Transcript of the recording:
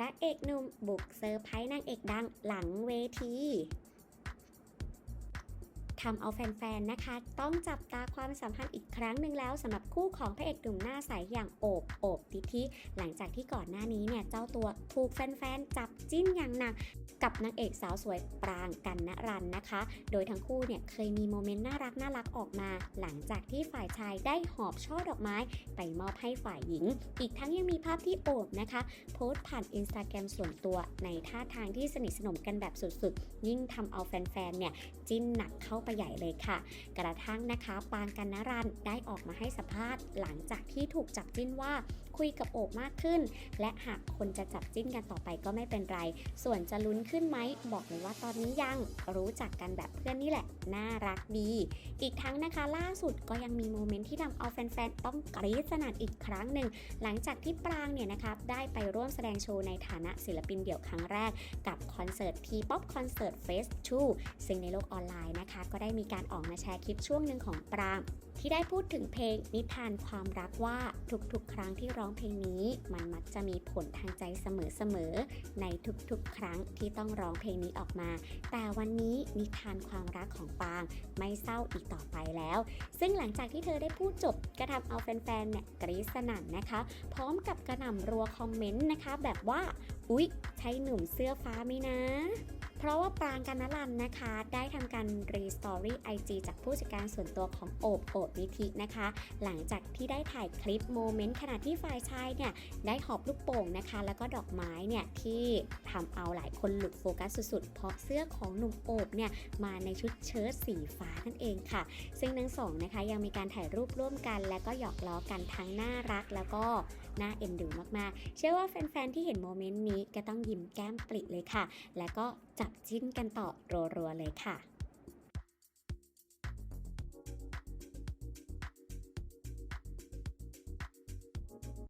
ระเอกหนุ่มบุกเซอร์ไพรส์นางเอกดังหลังเวที ทำเอาแฟนๆ นะคะ ต้องจับตาความสัมพันธ์อีกครั้งหนึ่งแล้วสำหรับคู่ของพระเอกหนุ่มหน้าใสอย่างโอบโอบทิธิหลังจากที่ก่อนหน้านี้เนี่ยเจ้าตัวถูกแฟนๆ จับจิ้นอย่างหนักกับนางเอกสาวสวยปรางกันณรันนะคะ โดยทั้งคู่เนี่ยเคยมีโมเมนต์น่ารักน่ารักออกมา หลังจากที่ฝ่ายชายได้หอบช่อดอกไม้ ไปมอบให้ฝ่ายหญิง อีกทั้งยังมีภาพที่โอบนะคะ โพสต์ผ่านอินสตาแกรมส่วนตัวในท่าทางที่สนิทสนมกันแบบสุดๆ ยิ่งทำเอาแฟนๆ เนี่ยจิ้นหนักเข้าไปใหญ่เลยค่ะ กระทั่งนะคะปางกันนรันได้ออกมาให้สัมภาษณ์ หลังจากที่ถูกจับจิ้นว่าคุยกับโอบมากขึ้น และหากคนจะจับจิ้นกันต่อไปก็ไม่เป็นไร ส่วนจะลุ้นขึ้นไหมบอกเลยว่าตอนนี้ยังรู้จักกันแบบเพื่อนนี่แหละ น่ารักดี อีกทั้งนะคะล่าสุดก็ยังมีโมเมนต์ที่ทำเอาแฟนๆ ต้องกรี๊ดสนั่นอีกครั้งหนึ่ง หลังจากที่ปรางเนี่ยนะคะได้ไปร่วมแสดงโชว์ในฐานะศิลปินเดี่ยวครั้งแรก กับคอนเสิร์ต T-POP Concert Phase 2ซึ่งในโลกออนไลน์นะคะก็ได้มีการออกมาแชร์คลิปช่วงหนึ่งของปรางที่ได้พูดถึงเพลงนิทานความรักว่าทุกๆ ครั้งที่ร้องเพลงนี้ มันมักจะมีผลทางใจเสมอๆในทุกๆ ครั้งที่ต้องร้องเพลงนี้ออกมา แต่วันนี้นิทานความรักของปางไม่เศร้าอีกต่อไปแล้ว ซึ่งหลังจากที่เธอได้พูดจบก็ทำเอาแฟนๆเนี่ยกรี๊ดสนั่นนะคะ พร้อมกับกระหน่ำรัวคอมเมนต์นะคะ แบบว่า อุ๊ยใช่หนุ่มเสื้อฟ้าไหมนะ เพราะว่าปรางกันนลันนะคะ ได้ทำการรีสตอรี่ไอจจากผู้จัดการส่วนตัวของโอบโอบนิธินะคะ หลังจากที่ได้ถ่ายคลิปโมเมนต์ขณะที่ฝ่ายชายเนี่ย ได้หอบลูกโป่งนะคะ แล้วก็ดอกไม้เนี่ย ที่ทำเอาหลายคนหลุดโฟกัสสุดๆ เพราะเสื้อของหนุ่มโอบเนี่ย มาในชุดเชิ้ตสีฟ้านั่นเองค่ะ ซึ่งทั้งสองนะคะยังมีการถ่ายรูปร่วมกัน และก็หยอกล้อกันทั้งน่ารัก แล้วก็น่าเอ็นดูมากๆ เชื่อว่าแฟนๆที่เห็นโมเมนต์นี้ก็ต้องยิ้มแก้มปริเลยค่ะ แล้วก็ จับจิ้นกันต่อรัวๆเลยค่ะ